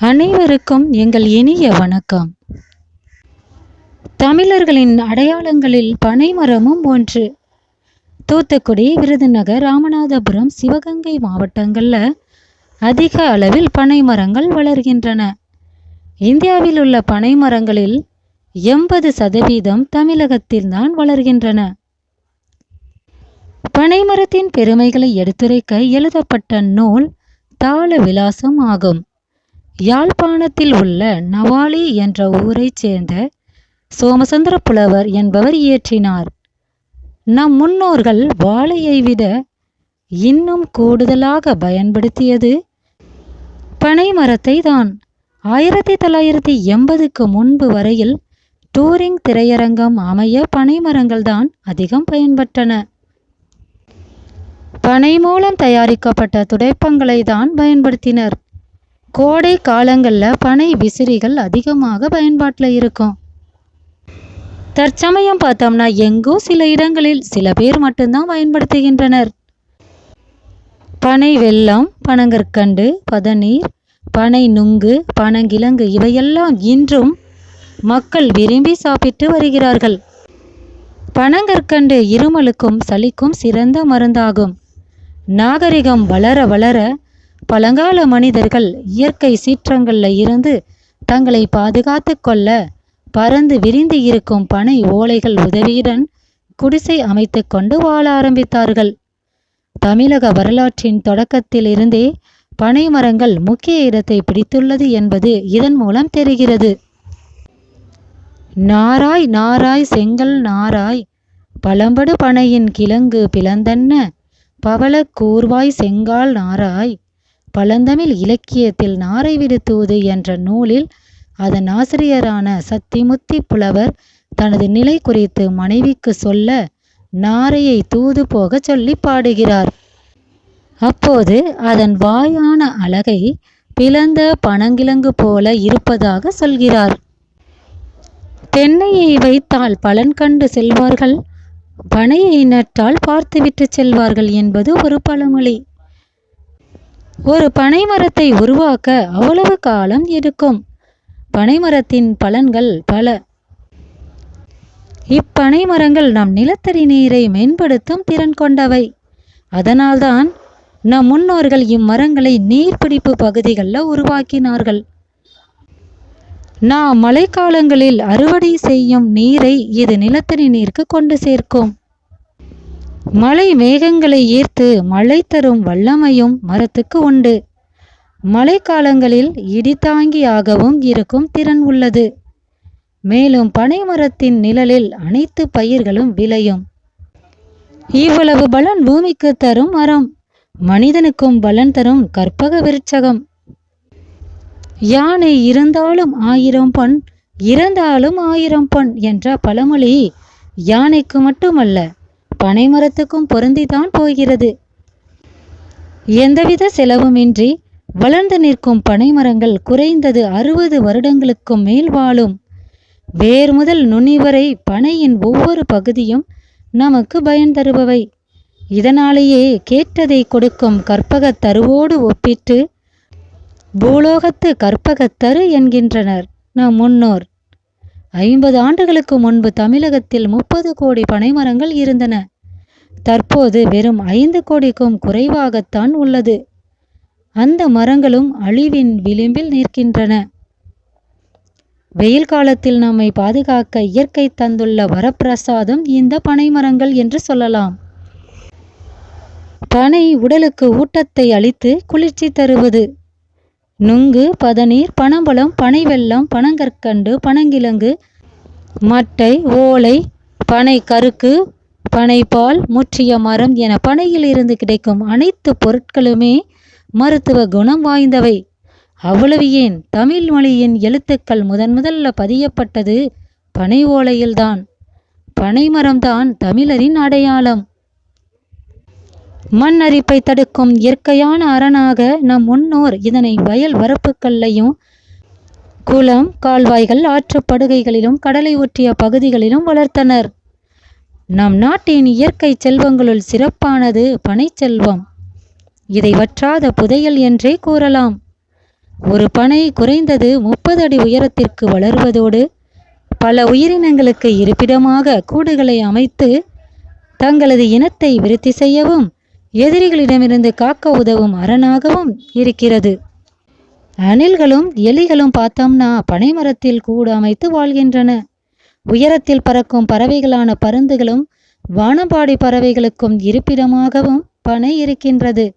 அனைவருக்கும் எங்கள் இனிய வணக்கம். தமிழர்களின் அடையாளங்களில் பனைமரமும் ஒன்று. தூத்துக்குடி விருதுநகர் ராமநாதபுரம் சிவகங்கை மாவட்டங்களில் அதிக அளவில் பனைமரங்கள் வளர்கின்றன. இந்தியாவில் உள்ள பனை மரங்களில் எண்பது சதவீதம் தமிழகத்தில்தான் வளர்கின்றன. பனைமரத்தின் பெருமைகளை எடுத்துரைக்க எழுதப்பட்ட நூல் தாள விலாசம் ஆகும். யாழ்ப்பாணத்தில் உள்ள நவாலி என்ற ஊரைச் சேர்ந்த சோமசுந்தர புலவர் என்பவர் இயற்றினார். நம் முன்னோர்கள் வாழையை விட இன்னும் கூடுதலாக பயன்படுத்தியது பனை மரத்தை தான் ஆயிரத்தி தொள்ளாயிரத்தி எண்பதுக்கு முன்பு வரையில் டூரிங் திரையரங்கம் அமைய பனைமரங்கள் தான் அதிகம் பயன்பட்டன. பனை மூலம் தயாரிக்கப்பட்ட துடைப்பங்களை தான் பயன்படுத்தினர். கோடை காலங்களில் பனை விசிறிகள் அதிகமாக பயன்பாட்டில் இருக்கும். தற்சமயம் பார்த்தோம்னா எங்கோ சில இடங்களில் சில பேர் மட்டும்தான் பயன்படுத்துகின்றனர். பனை வெல்லம் பனங்கற்கண்டு பதநீர் பனை நுங்கு பனங்கிழங்கு இவையெல்லாம் இன்றும் மக்கள் விரும்பி சாப்பிட்டு வருகிறார்கள். பனங்கற்கண்டு இருமலுக்கும் சளிக்கும் சிறந்த மருந்தாகும். நாகரிகம் வளர வளர பழங்கால மனிதர்கள் இயற்கை சீற்றங்களில் இருந்து தங்களை பாதுகாத்து கொள்ள பறந்து விரிந்து இருக்கும் பனை ஓலைகள் உதவியுடன் குடிசை அமைத்து கொண்டு வாழ ஆரம்பித்தார்கள். தமிழக வரலாற்றின் தொடக்கத்தில் இருந்தே பனை மரங்கள் முக்கிய இடத்தை பிடித்துள்ளது என்பது இதன் மூலம் தெரிகிறது. நாராய் நாராய் செங்கல் நாராய் பழம்படு பனையின் கிழங்கு பிளந்தன்ன பவள கூர்வாய் செங்கால் நாராய் பழந்தமிழ் இலக்கியத்தில் நாரை விடுத்துவது என்ற நூலில் அதன் ஆசிரியரான சத்திமுத்தி புலவர் தனது நிலை குறித்து மனைவிக்கு சொல்ல நாரையை தூது போக சொல்லி பாடுகிறார். அப்போது அதன் வாயான அழகை பிளந்த பனங்கிழங்கு போல இருப்பதாக சொல்கிறார். தென்னையை வைத்தால் பலன் கண்டு செல்வார்கள் பனையை நட்டால் பார்த்துவிட்டு செல்வார்கள் என்பது ஒரு பழமொழி. ஒரு பனைமரத்தை உருவாக்க அவ்வளவு காலம் எடுக்கும். பனைமரத்தின் பலன்கள் பல. இப்பனை மரங்கள் நம் நிலத்தடி நீரை மேம்படுத்தும் திறன் கொண்டவை. அதனால்தான் நம் முன்னோர்கள் இம்மரங்களை நீர்பிடிப்பு பகுதிகளில் உருவாக்கினார்கள். நாம் மழைக்காலங்களில் அறுவடை செய்யும் நீரை இது நிலத்தடி நீருக்கு கொண்டு சேர்க்கும். மழை மேகங்களை ஈர்த்து மழை தரும் வல்லமையும் மரத்துக்கு உண்டு. மழைக்காலங்களில் இடிதாங்கியாகவும் இருக்கும் திறன் உள்ளது. மேலும் பனை மரத்தின் நிழலில் அனைத்து பயிர்களும் விளையும். இவ்வளவு பலன் பூமிக்கு தரும் மரம். மனிதனுக்கும் பலன் தரும் கற்பக விருட்சகம். யானை இருந்தாலும் ஆயிரம் பொன் இறந்தாலும் ஆயிரம் பொன் என்ற பழமொழி யானைக்கு மட்டுமல்ல பனைமரத்துக்கும் பொருந்திதான் போகிறது. எந்தவித செலவுமின்றி வளர்ந்து நிற்கும் பனைமரங்கள் குறைந்தது அறுபது வருடங்களுக்கும் மேல் வாழும். வேர் முதல் நுனி வரை பனையின் ஒவ்வொரு பகுதியும் நமக்கு பயன் தருபவை. இதனாலேயே கேட்டதை கொடுக்கும் கற்பகத் தருவோடு ஒப்பிட்டு பூலோகத்து கற்பகத்தரு என்கின்றனர் நம் முன்னோர். ஐம்பது ஆண்டுகளுக்கு முன்பு தமிழகத்தில் முப்பது கோடி பனைமரங்கள் இருந்தன. தற்போது வெறும் ஐந்து கோடிக்கும் குறைவாகத்தான் உள்ளது. அந்த மரங்களும் அழிவின் விளிம்பில் நிற்கின்றன. வெயில் காலத்தில் நம்மை பாதுகாக்க இயற்கை தந்துள்ள வரப்பிரசாதம் இந்த பனைமரங்கள் என்று சொல்லலாம். பனை உடலுக்கு ஊட்டத்தை அளித்து குளிர்ச்சி தருவது. நுங்கு பதநீர் பனம்பழம் பனைவெல்லம் பனங்கற்கண்டு பனங்கிழங்கு மட்டை ஓலை பனை கருக்கு பனைப்பால் முற்றிய மரம் என பனையில் இருந்து கிடைக்கும் அனைத்து பொருட்களுமே மருத்துவ குணம் வாய்ந்தவை. அவ்வளவு ஏன்? தமிழ் மொழியின் எழுத்துக்கள் முதன் முதல்ல பதியப்பட்டது பனை ஓலையில்தான். பனைமரம்தான் தமிழரின் அடையாளம். மண் அரிப்பை தடுக்கும் இயற்கையான அரணாக நம் முன்னோர் இதனை வயல் வரப்புக்கள்லையும் குளம் கால்வாய்கள் ஆற்றுப்படுகைகளிலும் கடலை ஒற்றிய பகுதிகளிலும் வளர்த்தனர். நம் நாட்டின் இயற்கை செல்வங்களுள் சிறப்பானது பனைச்செல்வம் இதை வற்றாத புதையல் என்றே கூறலாம். ஒரு பனை குறைந்தது முப்பது அடி உயரத்திற்கு வளர்வதோடு பல உயிரினங்களுக்கு இருப்பிடமாக கூடுகளை அமைத்து தங்களது இனத்தை விருத்தி செய்யவும் எதிரிகளிடமிருந்து காக்க உதவும் அரணாகவும் இருக்கிறது. அணில்களும் எலிகளும் பார்த்தோம்னா பனைமரத்தில் கூடு அமைத்து வாழ்கின்றன. உயரத்தில் பறக்கும் பறவைகளான பருந்துகளும் வானம்பாடி பறவைகளுக்கும் இருப்பிடமாகவும் பனை இருக்கின்றது.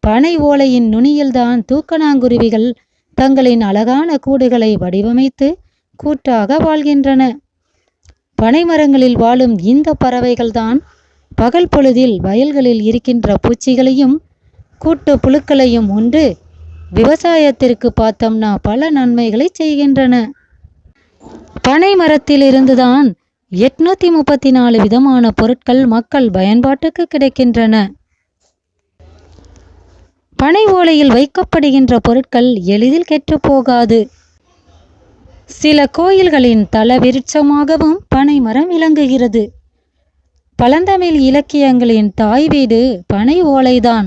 பனை ஓலையின் நுனியில்தான் தூக்கணாங்குருவிகள் தங்களின் அழகான கூடுகளை வடிவமைத்து கூட்டாக வாழ்கின்றன. பனைமரங்களில் வாழும் இந்த பறவைகள்தான் பகல் பொழுதில் வயல்களில் இருக்கின்ற பூச்சிகளையும் கூட்டு புழுக்களையும் உண்டு. விவசாயத்திற்கு பார்த்தோம்னா பல நன்மைகளை செய்கின்றன. பனை மரத்திலிருந்துதான் எட்நூத்தி முப்பத்தி நாலு விதமான பொருட்கள் மக்கள் பயன்பாட்டுக்கு கிடைக்கின்றன. பனை ஓலையில் வைக்கப்படுகின்ற பொருட்கள் எளிதில் கெட்டுப் போகாது. சில கோயில்களின் தலவிருட்சமாகவும் பனை மரம் விளங்குகிறது. பழந்தமிழ் இலக்கியங்களின் தாய் வீடு பனை ஓலைதான்.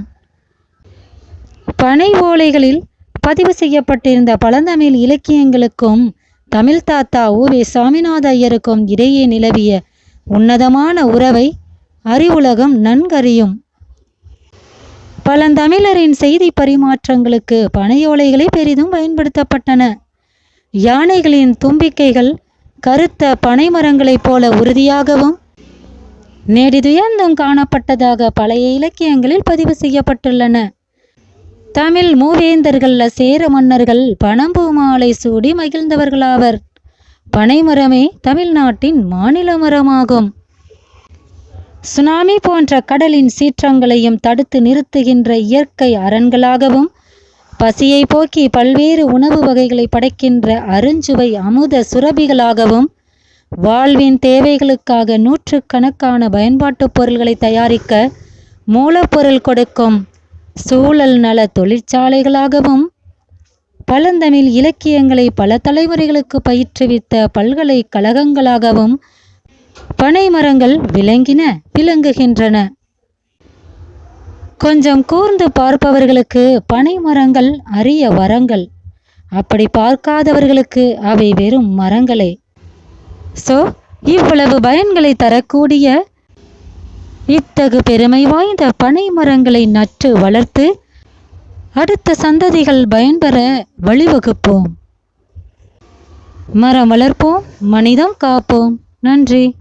பனை ஓலைகளில் பதிவு செய்யப்பட்டிருந்த பழந்தமிழ் இலக்கியங்களுக்கும் தமிழ் தாத்தா உவே சாமிநாத ஐயருக்கும் இடையே நிலவிய உன்னதமான உறவை அறிவுலகம் நன்கறியும். பழந்தமிழரின் செய்தி பரிமாற்றங்களுக்கு பனையோலைகளே பெரிதும் பயன்படுத்தப்பட்டன. யானைகளின் தும்பிக்கைகள் கருத்த பனைமரங்களைப் போல உறுதியாகவும் நெடிதுயர்ந்தும் காணப்பட்டதாக பழைய இலக்கியங்களில் பதிவு செய்யப்பட்டுள்ளன. தமிழ் மூவேந்தர்கள்ல சேர மன்னர்கள் பனம்பூ மாலை சூடி மகிழ்ந்தவர்களாவர். பனைமரமே தமிழ்நாட்டின் மாநில மரமாகும். சுனாமி போன்ற கடலின் சீற்றங்களையும் தடுத்து நிறுத்துகின்ற இயற்கை அரண்களாகவும் பசியை போக்கி பல்வேறு உணவு வகைகளை படைக்கின்ற அருஞ்சுவை அமுத சுரபிகளாகவும் வாழ்வின் தேவைகளுக்காக நூற்றுக்கணக்கான பயன்பாட்டுப் பொருள்களை தயாரிக்க மூலப்பொருள் கொடுக்கும் சூழல் நல தொழிற்சாலைகளாகவும் பழந்தமிழ் இலக்கியங்களை பல தலைமுறைகளுக்கு பயிற்றுவித்த பல்கலைக்கழகங்களாகவும் பனைமரங்கள் விளங்கின விளங்குகின்றன. கொஞ்சம் கூர்ந்து பார்ப்பவர்களுக்கு பனை மரங்கள் அரிய வரங்கள். அப்படி பார்க்காதவர்களுக்கு அவை வெறும் மரங்களே. சோ இவ்வளவு பயன்களை தரக்கூடிய இத்தகு பெருமை வாய்ந்த பனை மரங்களை நட்டு வளர்த்து அடுத்த சந்ததிகள் பயன்பெற வழிவகுப்போம். மரம் வளர்ப்போம் மனிதம் காப்போம். நன்றி.